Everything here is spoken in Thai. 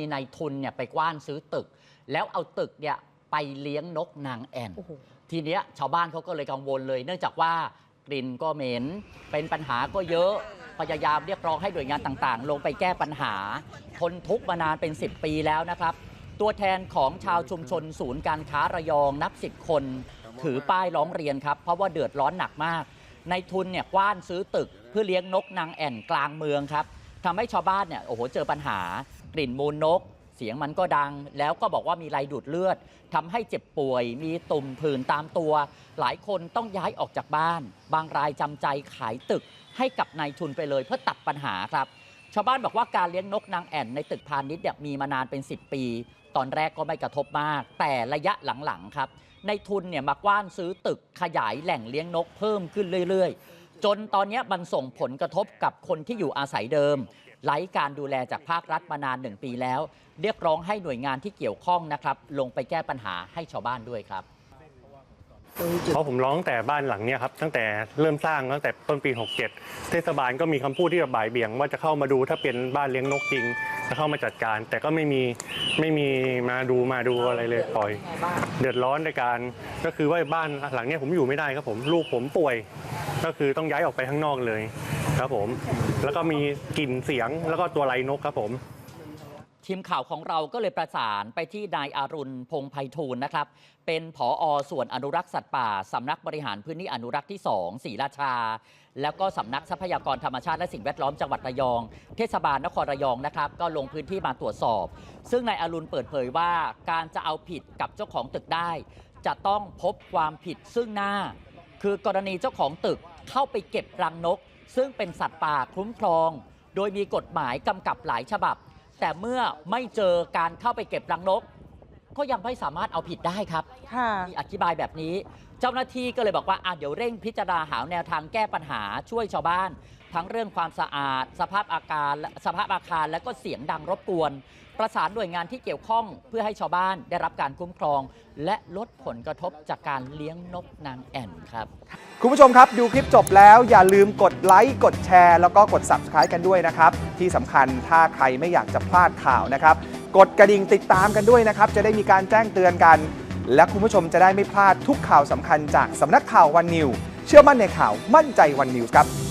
มีนายทุนเนี่ยไปกว้านซื้อตึก แล้วเอาตึกเนี่ยไปเลี้ยงนกนางแอ่นโอ้โหทีเนี้ยชาวบ้านเขาก็เลยกังวลเลย เนื่องจากว่ากลิ่นก็เหม็น เป็นปัญหาก็เยอะพยายามเรียกร้องให้หน่วยงานต่างๆ ลงไปแก้ปัญหา ทนทุกข์มานานเป็น 10 ปีแล้วนะครับ ตัวแทนของชาวชุมชนศูนย์การค้าระยองนับ10คน ถือป้ายร้องเรียนครับ เพราะว่าเดือดร้อนหนักมากในทุนเนี่ยกว้านซื้อตึกเพื่อเลี้ยงนกนางแอ่นกลางเมืองครับทำให้ชาวบ้านเนี่ยโอ้โหเจอปัญหา กลิ่นมูลนก เสียงมันก็ดัง แล้วก็บอกว่ามีไรดูดเลือดทำให้เจ็บป่วย มีตุ่มผื่นตามตัว หลายคนต้องย้ายออกจากบ้าน บางรายจำใจขายตึกให้กับนายทุนไปเลยเพื่อตัดปัญหาครับ ชาวบ้านบอกว่าการเลี้ยงนกนางแอ่นในตึกพาณิชย์เนี่ยมีมานานเป็น 10 ปี ตอนแรกก็ไม่กระทบมาก แต่ระยะหลังๆครับในทุนเนี่ยมากว้านซื้อตึกขยายแหล่งเลี้ยงนกเพิ่มขึ้นเรื่อยๆ จนตอนนี้มันส่งผลกระทบกับคนที่อยู่อาศัยเดิมไร้การดูแลจากภาครัฐมานานหนึ่งปีแล้ว เรียกร้องให้หน่วยงานที่เกี่ยวข้องนะครับ ลงไปแก้ปัญหาให้ชาวบ้านด้วยครับเพราะผมร้องแต่บ้านหลังนี้ครับตั้งแต่เริ่มสร้างตั้งแต่ต้นปี 67 เทศบาลก็มีคำพูดที่แบบบ่ายเบี่ยง ว่าจะเข้ามาดูถ้าเป็นบ้านเลี้ยงนกจริงจะเข้ามาจัดการ แต่ก็ไม่มีไม่มีมาดูมาดูอะไรเลยปล่อย เดือดร้อนในการ ก็คือว่าบ้านหลังนี้ผมอยู่ไม่ได้ครับผมลูกผมป่วย ก็คือต้องย้ายออกไปข้างนอกเลยครับผม แล้วก็มีกลิ่นเสียงแล้วก็ตัวไรนกครับผมทีมข่าวของเราก็เลยประสานไปที่นายอารุณพงไพฑูรย์นะครับ เป็นผออส่วนอนุรักษ์สัตว์ป่าสำนักบริหารพื้นที่อนุรักษ์ที่ 2ศรีราชา แล้วก็สำนักทรัพยากรธรรมชาติและสิ่งแวดล้อมจังหวัดระยอง เทศบาลนครระยองนะครับ ก็ลงพื้นที่มาตรวจสอบ ซึ่งนายอารุณเปิดเผยว่าการจะเอาผิดกับเจ้าของตึกได้ จะต้องพบความผิดซึ่งหน้า คือกรณีเจ้าของตึกเข้าไปเก็บรังนก ซึ่งเป็นสัตว์ป่าคุ้มครอง โดยมีกฎหมายกำกับหลายฉบับ แต่เมื่อไม่เจอการเข้าไปเก็บรังนก ก็ยังไม่สามารถเอาผิดได้ครับค่ะมีอธิบายแบบนี้ เจ้าหน้าที่ก็เลยบอกว่าอะเดี๋ยวเร่งพิจารณาหาแนวทางแก้ปัญหาช่วยชาวบ้าน ทั้งเรื่องความสะอาด สภาพอาการสภาพอาคาร และก็เสียงดังรบกวน ประสานหน่วยงานที่เกี่ยวข้องเพื่อให้ชาวบ้านได้รับการคุ้มครอง และลดผลกระทบจากการเลี้ยงนกนางแอ่นครับ คุณผู้ชมครับดูคลิปจบแล้วอย่าลืมกดไลค์กดแชร์ แล้วก็กด Subscribe กันด้วยนะครับ ที่สำคัญถ้าใครไม่อยากจะพลาดข่าวนะครับ กดกระดิ่งติดตามกันด้วยนะครับ จะได้มีการแจ้งเตือนกัน และคุณผู้ชมจะได้ไม่พลาดทุกข่าวสำคัญจากสำนักข่าววันนิว เชื่อมั่นในข่าวมั่นใจวันนิวครับ